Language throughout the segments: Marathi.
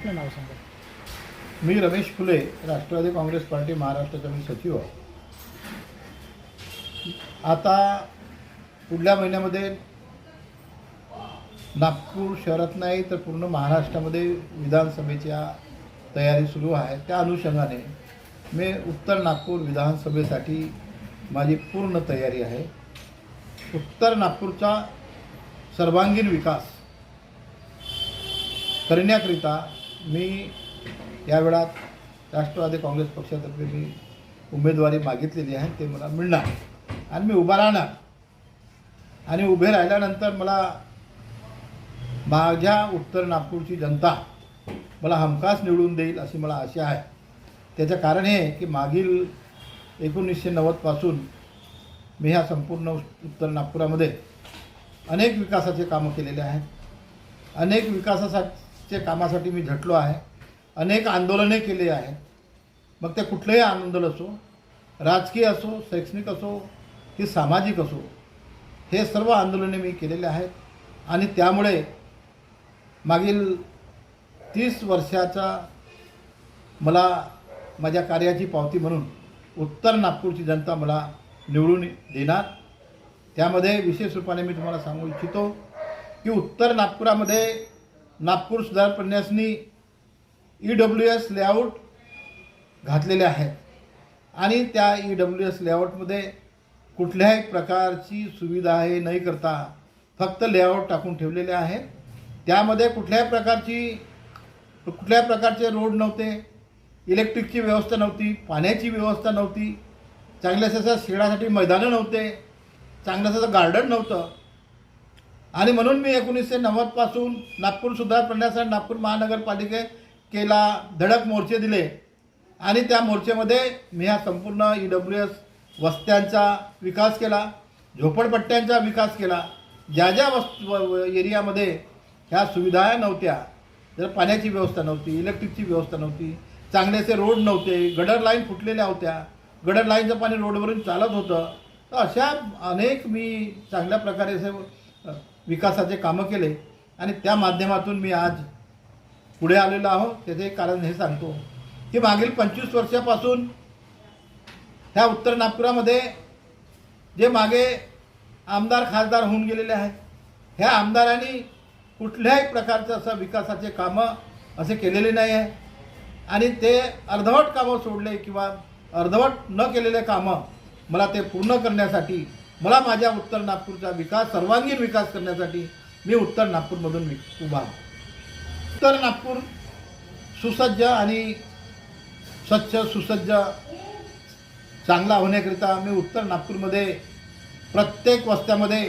आपलं नाव सांगा. मी रमेश फुले राष्ट्रवादी काँग्रेस पार्टी महाराष्ट्राचा मी सचिव आहे. आता पुढल्या महिन्यामध्ये नागपूर शहरात नाही तर पूर्ण महाराष्ट्रामध्ये विधानसभेच्या तयारी सुरू आहे. त्या अनुषंगाने मी उत्तर नागपूर विधानसभेसाठी माझी पूर्ण तयारी आहे. उत्तर नागपूरचा सर्वांगीण विकास करण्याकरिता मी या वेळात राष्ट्रवादी काँग्रेस पक्षातर्फे मी उमेदवारी मागितलेली आहे ते मला मिळणार. आणि मी उभा राहणार. आणि उभे राहिल्यानंतर मला माझ्या उत्तर नागपूरची जनता मला हमखास निवडून देईल अशी मला आशा आहे. त्याचं कारण हे की मागील एकोणीसशे नव्वदपासून मी ह्या संपूर्ण उत्तर नागपुरामध्ये अनेक विकासाचे कामं केलेले आहेत. अनेक विकासासाठी त्या कामासाठी मी झटलो आहे. अनेक आंदोलने केले आहेत. मग ते कुठलंही आंदोलन असो राजकीय असो शैक्षणिक असो की सामाजिक असो हे सर्व आंदोलने मी केलेले आहेत. आणि त्यामुळे मागील तीस वर्षाचा मला माझ्या कार्याची पावती म्हणून उत्तर नागपूरची जनता मला निवडून देणार. त्यामध्ये विशेष रूपाने मी तुम्हाला सांगू इच्छितो की उत्तर नागपुरामध्ये नागपूर सुधार प्रन्यासनी ई डब्ल्यू एस लेआउट घातलेले आहेत. आणि त्या ई डब्ल्यू एस लेआउटमध्ये कुठल्याही प्रकारची सुविधा हे नाही करता फक्त लेआउट टाकून ठेवलेले आहे त्यामध्ये कुठल्याही प्रकारची कुठल्याही प्रकारचे रोड नव्हते इलेक्ट्रिकची व्यवस्था नव्हती पाण्याची व्यवस्था नव्हती चांगल्याच खेळासाठी मैदानं नव्हते चांगल्याचं गार्डन नव्हतं. आणि म्हणून मी एकोणीसशे नव्वदपासून नागपूर सुधार करण्यासाठी नागपूर महानगरपालिकेला धडक मोर्चे दिले. आणि त्या मोर्चेमध्ये मी हा संपूर्ण ई डब्ल्यू एस वस्त्यांचा विकास केला झोपडपट्ट्यांचा विकास केला. ज्या ज्या वस् व- एरियामध्ये ह्या सुविधा नव्हत्या जर पाण्याची व्यवस्था नव्हती इलेक्ट्रिकची व्यवस्था नव्हती चांगलेसे रोड नव्हते गडर लाईन फुटलेल्या होत्या गडर लाईनचं पाणी रोडवरून चालत होतं तर अशा अनेक मी चांगल्या प्रकारे असे विकासाचे कामं केले आणि त्या माध्यमातून मी आज पुढे आलेलो आहो त्याचे कारण हे सांगतो. की मागील पंचवीस वर्षापासून ह्या उत्तर नागपुरामध्ये जे मागे आमदार खासदार होऊन गेलेले आहेत ह्या आमदारांनी कुठल्याही प्रकारचं असं विकासाचे कामं असे केलेले नाही आहे आणि ते अर्धवट कामं सोडले किंवा अर्धवट न केलेले कामं मला ते पूर्ण करण्यासाठी मला माझ्या उत्तर नागपूरचा विकास सर्वांगीण विकास करण्यासाठी मी उत्तर नागपूरमधून उभा उत्तर नागपूर सुसज्ज आणि स्वच्छ सुसज्ज चांगला होण्याकरिता मी उत्तर नागपूरमध्ये प्रत्येक वस्त्यामध्ये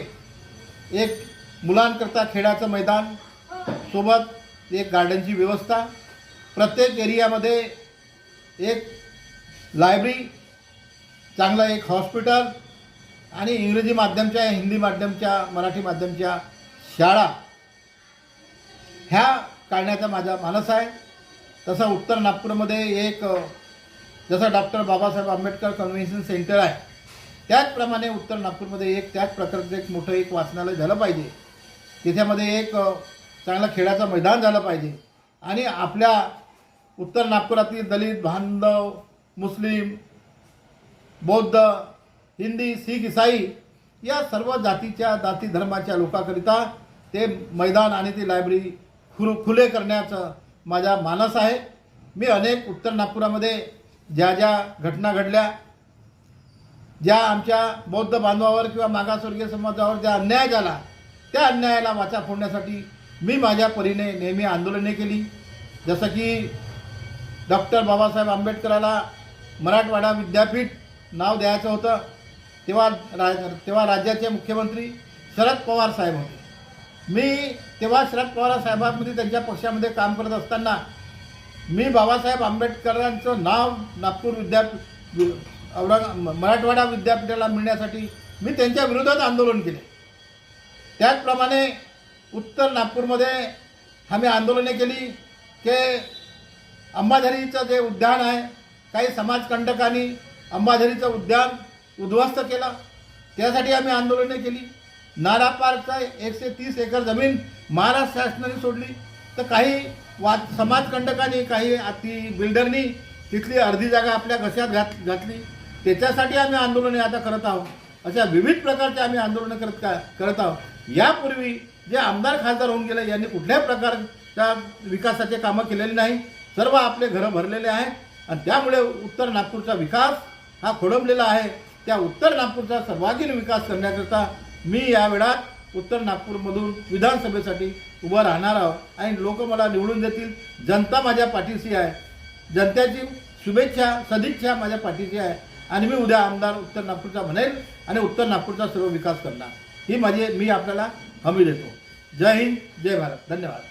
एक मुलांकरता खेळाचं मैदान सोबत एक गार्डनची व्यवस्था प्रत्येक एरियामध्ये एक लायब्ररी चांगलं एक हॉस्पिटल आणि इंग्रजी माध्यमच्या हिंदी माध्यमच्या मराठी माध्यमच्या शाळा ह्या काढण्याचा माझा मानस आहे. तसा उत्तर नागपूरमध्ये एक जसं doctor Babasaheb Ambedkar convention centre आहे त्याचप्रमाणे उत्तर नागपूरमध्ये एक त्याच प्रकारचं एक मोठं एक वाचनालय झालं पाहिजे. तिथ्यामध्ये एक चांगला चांगलं खेळाचं मैदान झालं पाहिजे. आणि आपल्या उत्तर नागपुरातील दलित बांधव मुस्लिम बौद्ध हिंदी शीख इसाई या सर्व जातीच्या जाती धर्माच्या लोकांकरिता ते मैदान आणि ती लायब्ररी खुल खुले करण्याचं माझा मानस आहे. मी अनेक उत्तर नागपुरामध्ये ज्या ज्या घटना घडल्या ज्या आमच्या बौद्ध बांधवावर किंवा मागासवर्गीय समाजावर ज्या अन्याय झाला त्या अन्यायाला वाचा फोडण्यासाठी मी माझ्या परीने नेहमी आंदोलने केली. जसं की डॉक्टर बाबासाहेब आंबेडकराला मराठवाडा विद्यापीठ नाव द्यायचं होतं. तेव्हा रा तेव्हा राज्याचे मुख्यमंत्री शरद पवार साहेब होते. मी तेव्हा शरद पवार साहेबांमध्ये त्यांच्या पक्षामध्ये काम करत असताना मी बाबासाहेब आंबेडकरांचं नाव नागपूर विद्यापीठ औरंग मराठवाडा विद्यापीठाला मिळण्यासाठी मी त्यांच्या विरोधात आंदोलन केले. त्याचप्रमाणे उत्तर नागपूरमध्ये आम्ही आंदोलने केली की अंबाझरीचं जे उद्यान आहे काही समाजकंटकांनी अंबाझरीचं उद्यान उद्ध्वस्त केलं. त्यासाठी आम्ही आंदोलने केली. नारा पार्कचा एकशे तीस एकर जमीन महाराष्ट्र शासनाने सोडली. तर काही वा समाजकंटकांनी काही ती बिल्डरनी तिथली अर्धी जागा आपल्या घशात घात घातली. त्याच्यासाठी आम्ही आंदोलने आता करत आहोत. अशा विविध प्रकारचे आम्ही आंदोलनं करत का करत आहोत. यापूर्वी जे आमदार खासदार होऊन गेले यांनी कुठल्याही प्रकारच्या विकासाचे कामं केलेली नाही. सर्व आपले घरं भरलेले आहे आणि त्यामुळे उत्तर नागपूरचा विकास हा खोडंबलेला आहे. त्या उत्तर नागपूरचा सर्वांगीण विकास करण्याकरता मी या वेळात उत्तर नागपूरमधून विधानसभेसाठी उभं राहणार आहोत. आणि लोक मला निवडून देतील. जनता माझ्या पाठीशी आहे. जनतेची शुभेच्छा सदिच्छा माझ्या पाठीशी आहे. आणि मी उद्या आमदार उत्तर नागपूरचा म्हणेल आणि उत्तर नागपूरचा सर्व विकास करणार. ही माझी मी आपल्याला हमी देतो. जय हिंद जय भारत. धन्यवाद.